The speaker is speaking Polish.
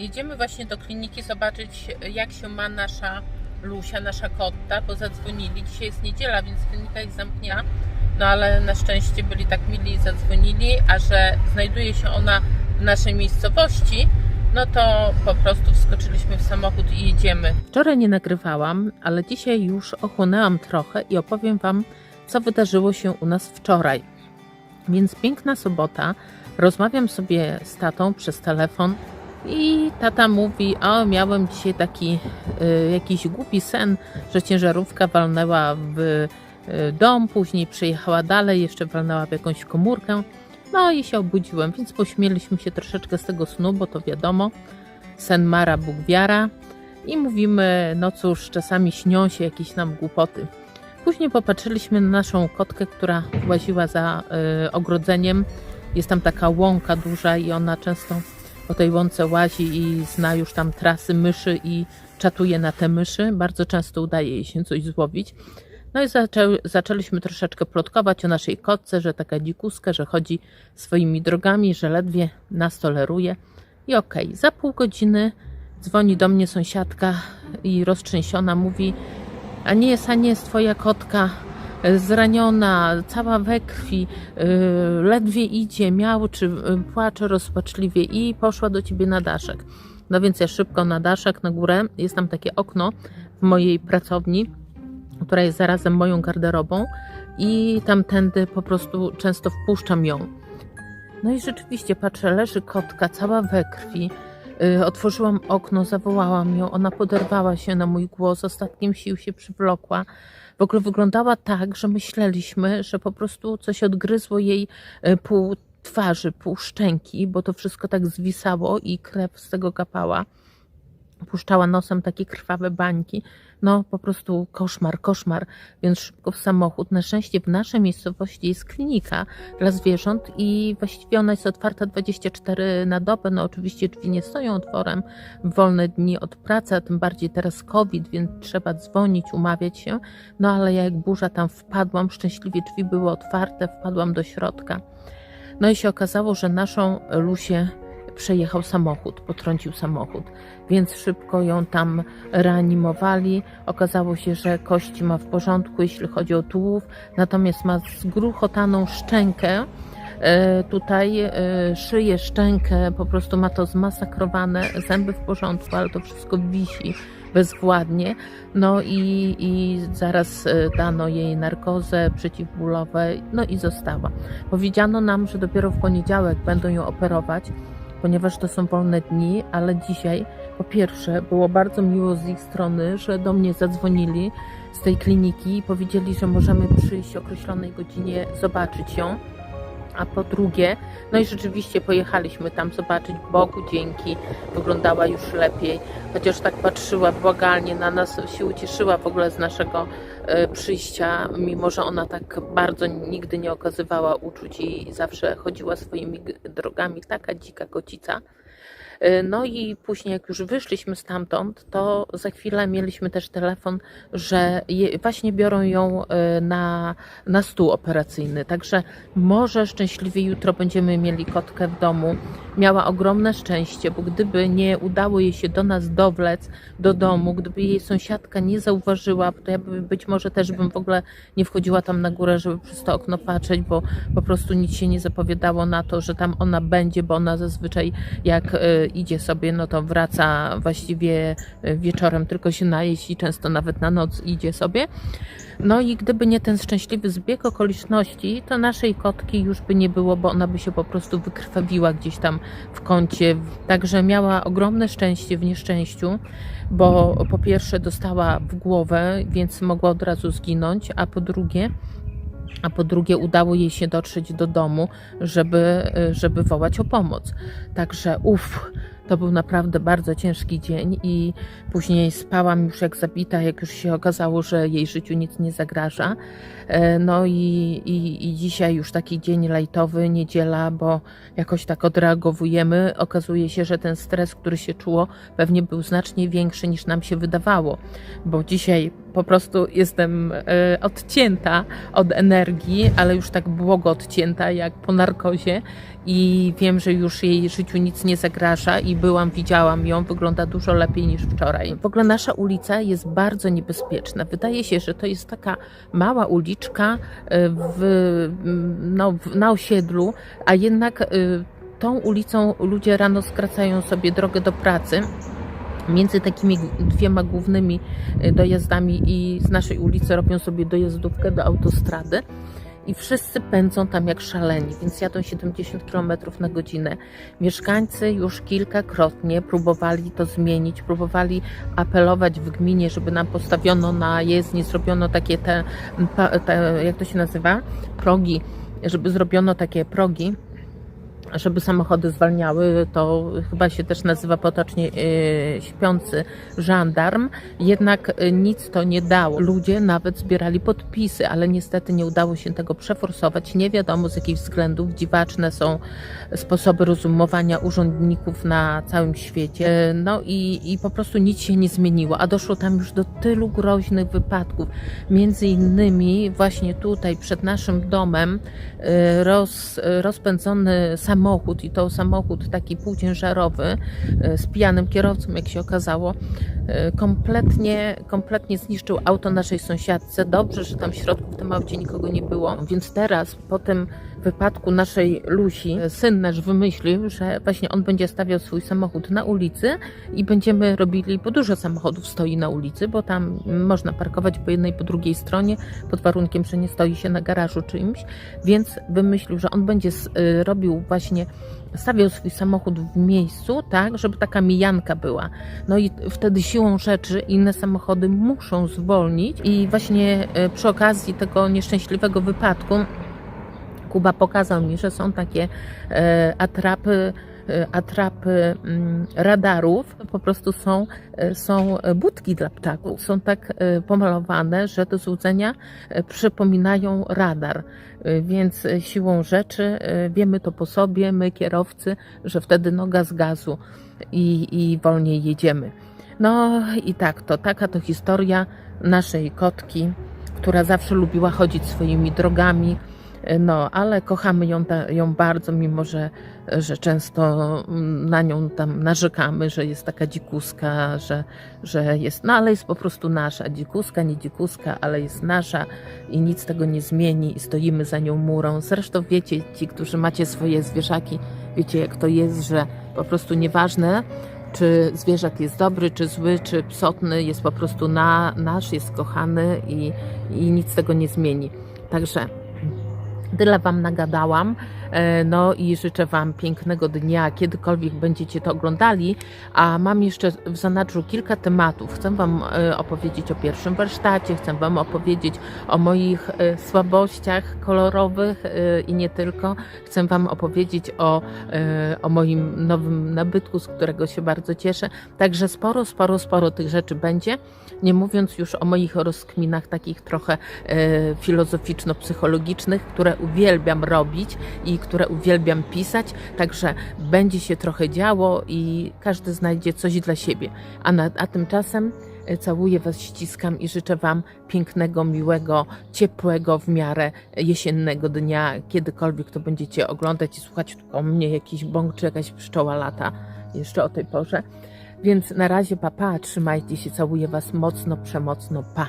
Jedziemy właśnie do kliniki zobaczyć, jak się ma nasza Lusia, nasza kotta, bo zadzwonili. Dzisiaj jest niedziela, więc klinika jest zamknięta. No ale na szczęście byli tak mili i zadzwonili, a że znajduje się ona w naszej miejscowości, no to po prostu wskoczyliśmy w samochód i jedziemy. Wczoraj nie nagrywałam, ale dzisiaj już ochłonęłam trochę i opowiem Wam, co wydarzyło się u nas wczoraj. Więc piękna sobota. Rozmawiam sobie z tatą przez telefon i tata mówi: O, miałem dzisiaj taki y, jakiś głupi sen, że ciężarówka walnęła w y, dom, później przejechała dalej, jeszcze walnęła w jakąś komórkę. No i się obudziłem, więc pośmieliśmy się troszeczkę z tego snu, bo to wiadomo, sen Mara, Bóg wiara. I mówimy, no cóż, czasami śnią się jakieś nam głupoty. Później popatrzyliśmy na naszą kotkę, która łaziła za y, ogrodzeniem. Jest tam taka łąka duża i ona często po tej łące łazi i zna już tam trasy myszy i czatuje na te myszy. Bardzo często udaje jej się coś złowić. No i zaczę, zaczęliśmy troszeczkę plotkować o naszej kotce, że taka dzikuska, że chodzi swoimi drogami, że ledwie nas toleruje. I okej, za pół godziny dzwoni do mnie sąsiadka i roztrzęsiona mówi: A nie jest, a nie jest twoja kotka zraniona, cała we krwi, yy, ledwie idzie, miałczy, płacze rozpaczliwie i poszła do ciebie na daszek. No więc ja szybko na daszek, na górę, jest tam takie okno w mojej pracowni, która jest zarazem moją garderobą i tamtędy po prostu często wpuszczam ją. No i rzeczywiście patrzę, leży kotka cała we krwi. Yy, otworzyłam okno, zawołałam ją, ona poderwała się na mój głos, ostatnim sił się przywlokła. W ogóle wyglądała tak, że myśleliśmy, że po prostu coś odgryzło jej yy, pół twarzy, pół szczęki, bo to wszystko tak zwisało i krew z tego kapała. Puszczała nosem takie krwawe bańki. No po prostu koszmar, koszmar, więc szybko w samochód. Na szczęście w naszej miejscowości jest klinika dla zwierząt i właściwie ona jest otwarta 24 na dobę. No oczywiście drzwi nie stoją otworem w wolne dni od pracy, a tym bardziej teraz COVID, więc trzeba dzwonić, umawiać się. No ale ja jak burza tam wpadłam, szczęśliwie drzwi były otwarte, wpadłam do środka. No i się okazało, że naszą Lusię przejechał samochód, potrącił samochód, więc szybko ją tam reanimowali. Okazało się, że kości ma w porządku, jeśli chodzi o tułów, natomiast ma zgruchotaną szczękę. E, Tutaj e, szyję, szczękę, po prostu ma to zmasakrowane, zęby w porządku, ale to wszystko wisi bezwładnie. No i, i zaraz e, dano jej narkozę przeciwbólowe, no i została. Powiedziano nam, że dopiero w poniedziałek będą ją operować, ponieważ to są wolne dni, ale dzisiaj po pierwsze było bardzo miło z ich strony, że do mnie zadzwonili z tej kliniki i powiedzieli, że możemy przyjść o określonej godzinie, zobaczyć ją. A po drugie, no i rzeczywiście pojechaliśmy tam zobaczyć, Bogu dzięki, wyglądała już lepiej, chociaż tak patrzyła błagalnie na nas, się ucieszyła w ogóle z naszego e, przyjścia, mimo że ona tak bardzo nigdy nie okazywała uczuć i zawsze chodziła swoimi drogami, taka dzika kocica. E, No i później, jak już wyszliśmy stamtąd, to za chwilę mieliśmy też telefon, że je, właśnie biorą ją e, na, na stół operacyjny. Także może szczęśliwie jutro będziemy mieli kotkę w domu. Miała ogromne szczęście, bo gdyby nie udało jej się do nas dowlec do domu, gdyby jej sąsiadka nie zauważyła, to ja by, być może też bym w ogóle nie wchodziła tam na górę, żeby przez to okno patrzeć, bo po prostu nic się nie zapowiadało na to, że tam ona będzie, bo ona zazwyczaj jak e, idzie sobie, no to wraca właściwie e, wieczorem tylko się najeść i często nawet na noc idzie sobie. No i gdyby nie ten szczęśliwy zbieg okoliczności, to naszej kotki już by nie było, bo ona by się po prostu wykrwawiła gdzieś tam w kącie. Także miała ogromne szczęście w nieszczęściu, bo po pierwsze dostała w głowę, więc mogła od razu zginąć, a po drugie, a po drugie udało jej się dotrzeć do domu, żeby, żeby wołać o pomoc. Także uff, to był naprawdę bardzo ciężki dzień i później spałam już jak zabita, jak już się okazało, że jej życiu nic nie zagraża. E, No i, i, i dzisiaj już taki dzień lajtowy, niedziela, bo jakoś tak odreagowujemy. Okazuje się, że ten stres, który się czuło, pewnie był znacznie większy niż nam się wydawało, bo dzisiaj po prostu jestem e, odcięta od energii, ale już tak błogo odcięta jak po narkozie i wiem, że już jej życiu nic nie zagraża i byłam, widziałam ją, wygląda dużo lepiej niż wczoraj. W ogóle nasza ulica jest bardzo niebezpieczna. Wydaje się, że to jest taka mała uliczka e, w, no, na osiedlu, a jednak e, tą ulicą ludzie rano skracają sobie drogę do pracy między takimi dwiema głównymi y, dojazdami i z naszej ulicy robią sobie dojazdówkę do autostrady i wszyscy pędzą tam jak szaleni, więc jadą 70 km na godzinę. Mieszkańcy już kilkakrotnie próbowali to zmienić, próbowali apelować w gminie, żeby nam postawiono na jezdni, zrobiono takie te, te jak to się nazywa, progi, żeby zrobiono takie progi, żeby samochody zwalniały, to chyba się też nazywa potocznie e, śpiący żandarm, jednak e, nic to nie dało. Ludzie nawet zbierali podpisy, ale niestety nie udało się tego przeforsować. Nie wiadomo z jakich względów. Dziwaczne są sposoby rozumowania urzędników na całym świecie. E, No i, i po prostu nic się nie zmieniło, a doszło tam już do tylu groźnych wypadków. Między innymi właśnie tutaj przed naszym domem roz, rozpędzony samochód i to samochód taki półciężarowy e, z pijanym kierowcą, jak się okazało, e, kompletnie, kompletnie zniszczył auto naszej sąsiadce. Dobrze, że tam w środku w tym aucie nikogo nie było. Więc teraz po tym wypadku naszej Lusi, e, syn nasz wymyślił, że właśnie on będzie stawiał swój samochód na ulicy i będziemy robili, bo dużo samochodów stoi na ulicy, bo tam można parkować po jednej, po drugiej stronie, pod warunkiem, że nie stoi się na garażu czymś, więc wymyślił, że on będzie robił właśnie, stawiał swój samochód w miejscu, tak, żeby taka mijanka była. No i wtedy siłą rzeczy inne samochody muszą zwolnić i właśnie y, przy okazji tego nieszczęśliwego wypadku Kuba pokazał mi, że są takie e, atrapy, e, atrapy mm, radarów, po prostu są, e, są budki dla ptaków. Są tak e, pomalowane, że do złudzenia e, przypominają radar. E, Więc e, siłą rzeczy e, wiemy to po sobie, my kierowcy, że wtedy noga z gazu i, i wolniej jedziemy. No i tak to, taka to historia naszej kotki, która zawsze lubiła chodzić swoimi drogami. No, ale kochamy ją, ta- ją bardzo, mimo że, że często mm, na nią tam narzekamy, że jest taka dzikuska, że, że jest, no ale jest po prostu nasza. Dzikuska, nie dzikuska, ale jest nasza i nic tego nie zmieni i stoimy za nią murą. Zresztą wiecie, ci, którzy macie swoje zwierzaki, wiecie jak to jest, że po prostu nieważne, czy zwierzak jest dobry, czy zły, czy psotny, jest po prostu na, nasz, jest kochany i, i nic tego nie zmieni. Także Tyle Wam nagadałam. E, No i życzę Wam pięknego dnia, kiedykolwiek będziecie to oglądali. A mam jeszcze w zanadrzu kilka tematów. Chcę Wam e, opowiedzieć o pierwszym warsztacie, chcę Wam opowiedzieć o moich e, słabościach kolorowych i nie tylko. Chcę Wam opowiedzieć o, o moim nowym nabytku, z którego się bardzo cieszę. Także sporo, sporo, sporo tych rzeczy będzie. Nie mówiąc już o moich rozkminach takich trochę filozoficzno-psychologicznych, które uwielbiam robić i które uwielbiam pisać, także będzie się trochę działo i każdy znajdzie coś dla siebie. A, na, a tymczasem e, całuję Was, ściskam i życzę Wam pięknego, miłego, ciepłego w miarę jesiennego dnia, kiedykolwiek to będziecie oglądać i słuchać o mnie jakiś bąk czy jakaś pszczoła lata jeszcze o tej porze. Więc na razie papa, trzymajcie się, całuję Was mocno, przemocno, pa.